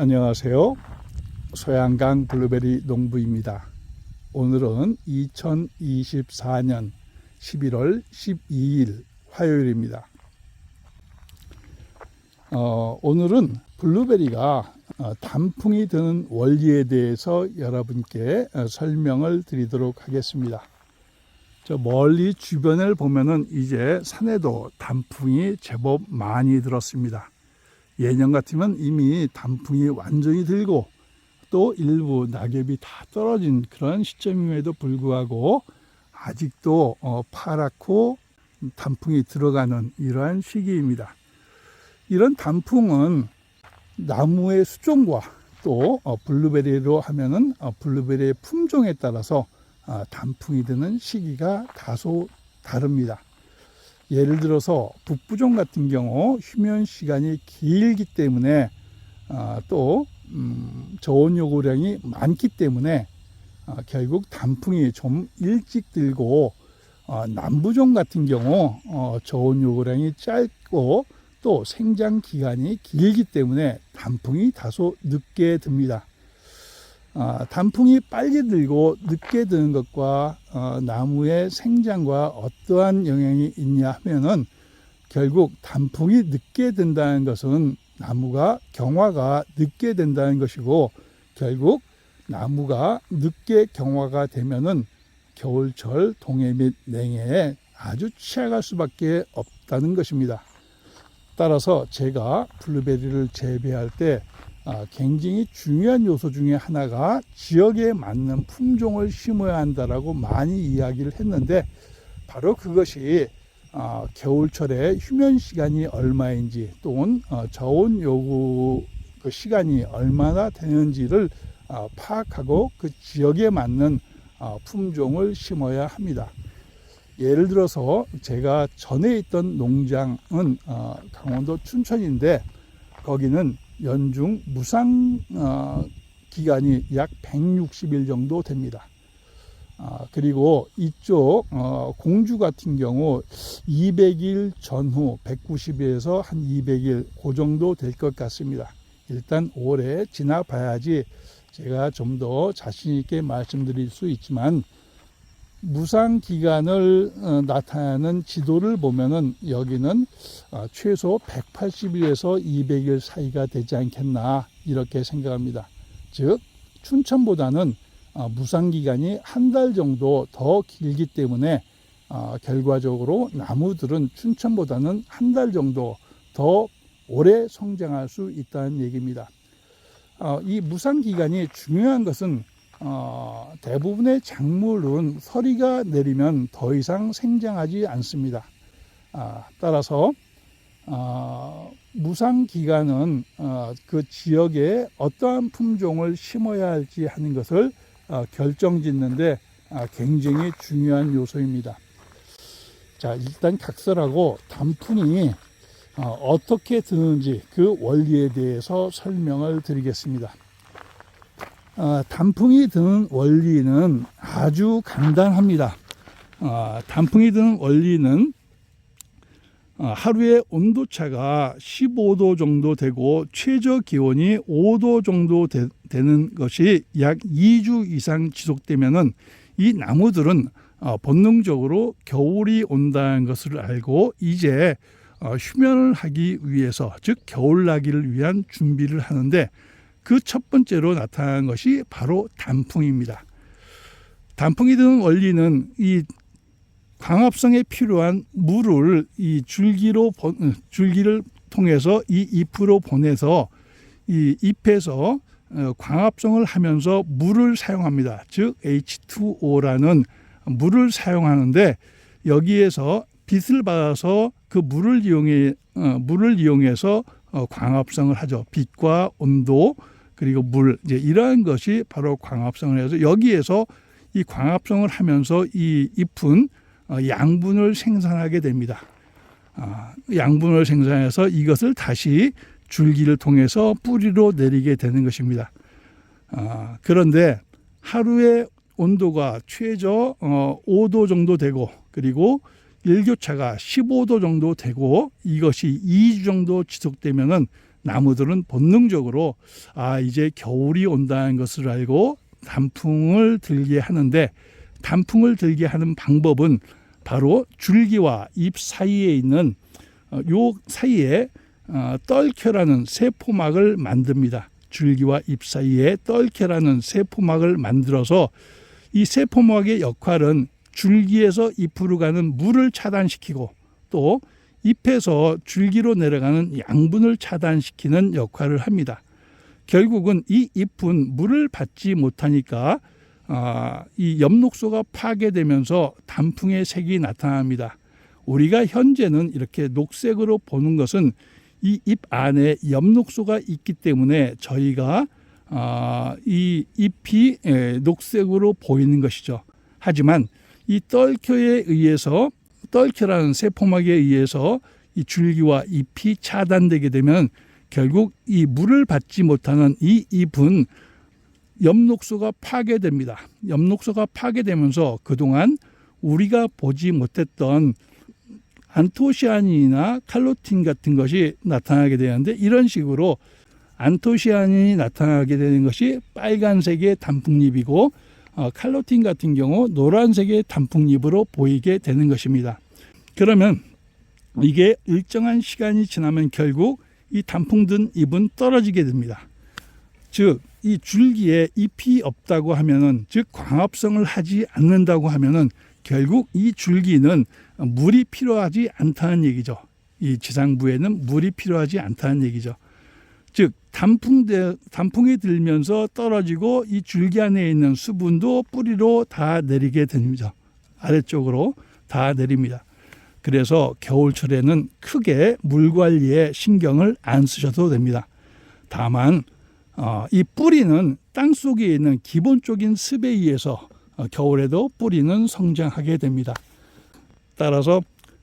안녕하세요. 소양강 블루베리 농부입니다. 오늘은 2024년 11월 12일 화요일입니다. 어, 오늘은 블루베리가 어, 단풍이 드는 원리에 대해서 여러분께 어, 설명을 드리도록 하겠습니다. 저 멀리 주변을 보면은 이제 산에도 단풍이 제법 많이 들었습니다. 예년 같으면 이미 단풍이 완전히 들고 또 일부 낙엽이 다 떨어진 그런 시점임에도 불구하고 아직도 어, 파랗고 단풍이 들어가는 이러한 시기입니다. 이런 단풍은 나무의 수종과 또 어, 블루베리로 하면은 어, 블루베리의 품종에 따라서 어, 단풍이 드는 시기가 다소 다릅니다. 예를 들어서 북부종 같은 경우 휴면 시간이 길기 때문에 어, 또 음, 저온 요구량이 많기 때문에 어, 결국 단풍이 좀 일찍 들고 어, 남부종 같은 경우 어, 저온 요구량이 짧고 또 생장 기간이 길기 때문에 단풍이 다소 늦게 듭니다. 아, 단풍이 빨리 들고 늦게 드는 것과 어, 나무의 생장과 어떠한 영향이 있냐 하면은 결국 단풍이 늦게 든다는 것은 나무가 경화가 늦게 된다는 것이고 결국 나무가 늦게 경화가 되면은 겨울철 동해 및 냉해에 아주 취약할 수밖에 없다는 것입니다. 따라서 제가 블루베리를 재배할 때 아, 굉장히 중요한 요소 중에 하나가 지역에 맞는 품종을 심어야 한다라고 많이 이야기를 했는데 바로 그것이 아, 겨울철에 휴면 시간이 얼마인지 또는 어, 저온 요구 그 시간이 얼마나 되는지를 아, 파악하고 그 지역에 맞는 아, 품종을 심어야 합니다. 예를 들어서 제가 전에 있던 농장은 어, 강원도 춘천인데 거기는 연중 무상 어, 기간이 약 160일 정도 됩니다. 아, 그리고 이쪽 어, 공주 같은 경우 200일 전후 190일에서 한 200일 그 정도 될 것 같습니다. 일단 올해 지나봐야지 제가 좀 더 자신 있게 말씀드릴 수 있지만 무상 기간을 어, 나타내는 지도를 보면은 여기는 어, 최소 180일에서 200일 사이가 되지 않겠나 이렇게 생각합니다. 즉 춘천보다는 어, 무상 기간이 한 달 정도 더 길기 때문에 어, 결과적으로 나무들은 춘천보다는 한 달 정도 더 오래 성장할 수 있다는 얘기입니다. 어, 이 무상 기간이 중요한 것은 어, 대부분의 작물은 서리가 내리면 더 이상 생장하지 않습니다. 아, 따라서 어, 무상 기간은 어, 그 지역에 어떠한 품종을 심어야 할지 하는 것을 어, 결정짓는데 아, 굉장히 중요한 요소입니다. 자, 일단 각설하고 단풍이 어, 어떻게 드는지 그 원리에 대해서 설명을 드리겠습니다. 어, 단풍이 드는 원리는 아주 간단합니다. 어, 단풍이 드는 원리는 어, 하루에 온도차가 15도 정도 되고 최저 기온이 5도 정도 되, 는 것이 약 2주 이상 지속되면은 이 나무들은 어, 본능적으로 겨울이 온다는 것을 알고 이제 어, 휴면을 하기 위해서 즉 겨울나기를 위한 준비를 하는데 그 첫 번째로 나타난 것이 바로 단풍입니다. 단풍이 드는 원리는 이 광합성에 필요한 물을 이 줄기로 보- 줄기를 통해서 이 잎으로 보내서 이 잎에서 어, 광합성을 하면서 물을 사용합니다. 즉 H2O라는 물을 사용하는데 여기에서 빛을 받아서 그 물을 이용해 어, 물을 이용해서 어, 광합성을 하죠. 빛과 온도 그리고 물 이제 이러한 것이 바로 광합성을 해서 여기에서 이 광합성을 하면서 이 잎은 어, 양분을 생산하게 됩니다. 아, 양분을 생산해서 이것을 다시 줄기를 통해서 뿌리로 내리게 되는 것입니다. 아, 그런데 하루의 온도가 최저 어, 5도 정도 되고 그리고 일교차가 15도 정도 되고 이것이 2주 정도 지속되면은 나무들은 본능적으로 아 이제 겨울이 온다는 것을 알고 단풍을 들게 하는데 단풍을 들게 하는 방법은 바로 줄기와 잎 사이에 있는 어, 요 사이에 어, 떨켜라는 세포막을 만듭니다. 줄기와 잎 사이에 떨켜라는 세포막을 만들어서 이 세포막의 역할은 줄기에서 잎으로 가는 물을 차단시키고 또 잎에서 줄기로 내려가는 양분을 차단시키는 역할을 합니다. 결국은 이 잎은 물을 받지 못하니까 아, 이 엽록소가 파괴되면서 단풍의 색이 나타납니다. 우리가 현재는 이렇게 녹색으로 보는 것은 이 잎 안에 엽록소가 있기 때문에 저희가 아, 이 잎이 에, 녹색으로 보이는 것이죠. 하지만 이 떨켜에 의해서 떨켜라는 세포막에 의해서 이 줄기와 잎이 차단되게 되면 결국 이 물을 받지 못하는 이 잎은 엽록소가 파괴됩니다. 엽록소가 파괴되면서 그동안 우리가 보지 못했던 안토시아닌이나 칼로틴 같은 것이 나타나게 되는데 이런 식으로 안토시아닌이 나타나게 되는 것이 빨간색의 단풍잎이고 어, 칼로틴 같은 경우 노란색의 단풍잎으로 보이게 되는 것입니다. 그러면 이게 일정한 시간이 지나면 결국 이 단풍 든 잎은 떨어지게 됩니다. 즉, 이 줄기에 잎이 없다고 하면은, 즉, 광합성을 하지 않는다고 하면은, 결국 이 줄기는 물이 필요하지 않다는 얘기죠. 이 지상부에는 물이 필요하지 않다는 얘기죠. 즉, 단풍, 단풍이 들면서 떨어지고 이 줄기 안에 있는 수분도 뿌리로 다 내리게 됩니다. 아래쪽으로 다 내립니다. 그래서 겨울철에는 크게 물 관리에 신경을 안 쓰셔도 됩니다. 다만 어, 이 뿌리는 땅 속에 있는 기본적인 습에 의해서 어, 겨울에도 뿌리는 성장하게 됩니다. 따라서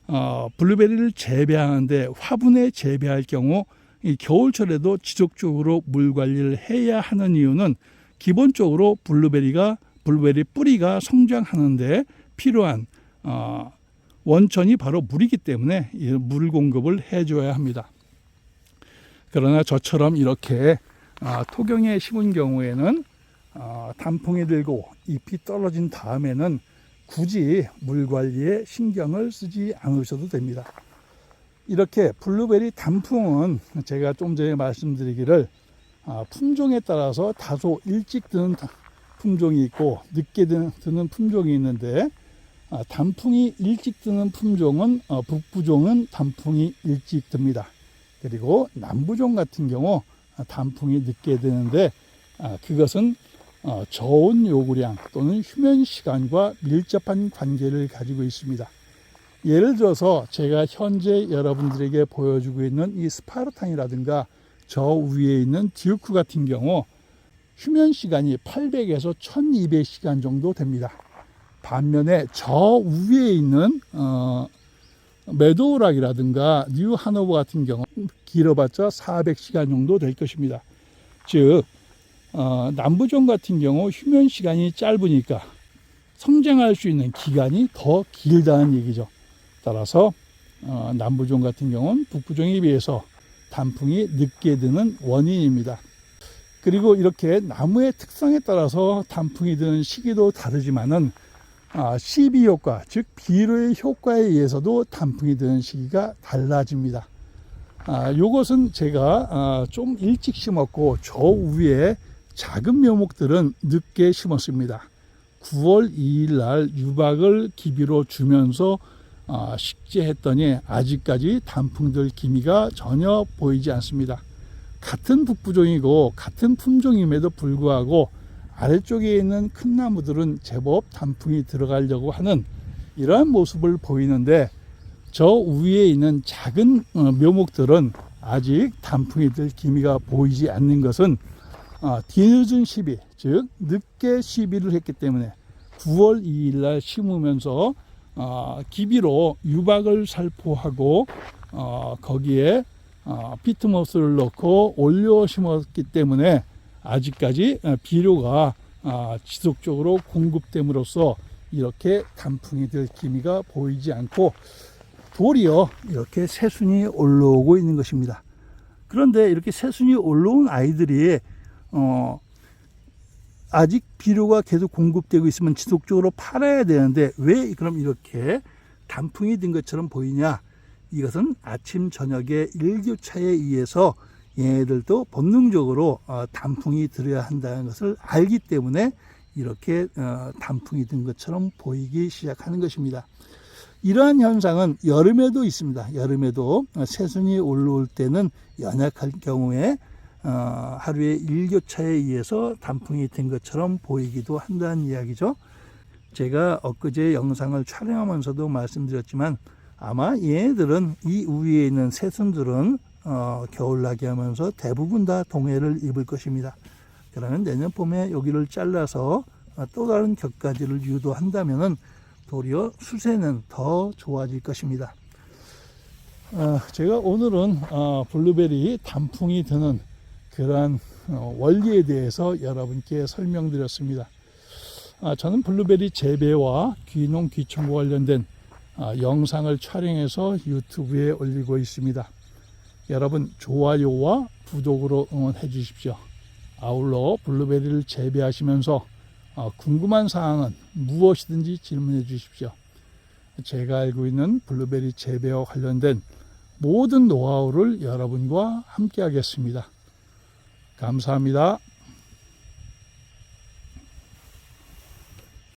어, 블루베리를 재배하는데 화분에 재배할 경우 이 겨울철에도 지속적으로 물 관리를 해야 하는 이유는 기본적으로 블루베리가 블루베리 뿌리가 성장하는데 필요한 어, 원천이 바로 물이기 때문에 이물 공급을 해줘야 합니다. 그러나 저처럼 이렇게 아, 토경에 심은 경우에는 아, 단풍이 들고 잎이 떨어진 다음에는 굳이 물 관리에 신경을 쓰지 않으셔도 됩니다. 이렇게 블루베리 단풍은 제가 좀 전에 말씀드리기를 아, 품종에 따라서 다소 일찍 드는 품종이 있고 늦게 드는 품종이 있는데 아, 단풍이 일찍 드는 품종은 어, 북부종은 단풍이 일찍 듭니다. 그리고 남부종 같은 경우 아, 단풍이 늦게 드는데 아, 그것은 어, 저온 요구량 또는 휴면 시간과 밀접한 관계를 가지고 있습니다. 예를 들어서 제가 현재 여러분들에게 보여주고 있는 이 스파르탄이라든가 저 위에 있는 듀크 같은 경우 휴면 시간이 800에서 1200시간 정도 됩니다. 반면에 저 위에 있는 어, 메도우락이라든가 뉴 하노버 같은 경우 길어봤자 400시간 정도 될 것입니다. 즉 어, 남부종 같은 경우 휴면 시간이 짧으니까 성장할 수 있는 기간이 더 길다는 얘기죠. 따라서 어, 남부종 같은 경우는 북부종에 비해서 단풍이 늦게 드는 원인입니다. 그리고 이렇게 나무의 특성에 따라서 단풍이 드는 시기도 다르지만은 아, CB 효과, 즉 비료의 효과에 의해서도 단풍이 드는 시기가 달라집니다. 아, 요것은 제가 아, 좀 일찍 심었고 저 위에 작은 묘목들은 늦게 심었습니다. 9월 2일 날 유박을 기비로 주면서 아, 식재했더니 아직까지 단풍들 기미가 전혀 보이지 않습니다. 같은 북부종이고 같은 품종임에도 불구하고 아래쪽에 있는 큰 나무들은 제법 단풍이 들어가려고 하는 이러한 모습을 보이는데 저 위에 있는 작은 어, 묘목들은 아직 단풍이 들 기미가 보이지 않는 것은 어, 뒤늦은 시비, 즉 늦게 시비를 했기 때문에 9월 2일 날 심으면서 어, 기비로 유박을 살포하고 거기에 피트모스를 넣고 올려 심었기 때문에 아직까지 비료가 아, 지속적으로 공급됨으로써 이렇게 단풍이 될 기미가 보이지 않고 도리어 이렇게 새순이 올라오고 있는 것입니다. 그런데 이렇게 새순이 올라온 아이들이 어 아직 비료가 계속 공급되고 있으면 지속적으로 팔아야 되는데 왜 그럼 이렇게 단풍이 든 것처럼 보이냐? 이것은 아침 저녁에 일교차에 의해서 얘네들도 본능적으로 어, 단풍이 들어야 한다는 것을 알기 때문에 이렇게 어, 단풍이 든 것처럼 보이기 시작하는 것입니다. 이러한 현상은 여름에도 있습니다. 여름에도 어, 새순이 올라올 때는 연약할 경우에 어, 하루의 일교차에 의해서 단풍이 된 것처럼 보이기도 한다는 이야기죠. 제가 엊그제 영상을 촬영하면서도 말씀드렸지만 아마 얘네들은 이 우위에 있는 새순들은 어, 겨울나기 하면서 대부분 다 동해를 입을 것입니다. 그러면 내년 봄에 여기를 잘라서 어, 또 다른 격가지를 유도한다면은 도리어 수세는 더 좋아질 것입니다. 어, 제가 오늘은 어, 블루베리 단풍이 드는 그러한 어, 원리에 대해서 여러분께 설명드렸습니다. 아, 저는 블루베리 재배와 귀농 귀청과 관련된 아, 영상을 촬영해서 유튜브에 올리고 있습니다. 여러분 좋아요와 구독으로 응원해 주십시오. 아울러 블루베리를 재배하시면서 어, 궁금한 사항은 무엇이든지 질문해 주십시오. 제가 알고 있는 블루베리 재배와 관련된 모든 노하우를 여러분과 함께 하겠습니다. 감사합니다.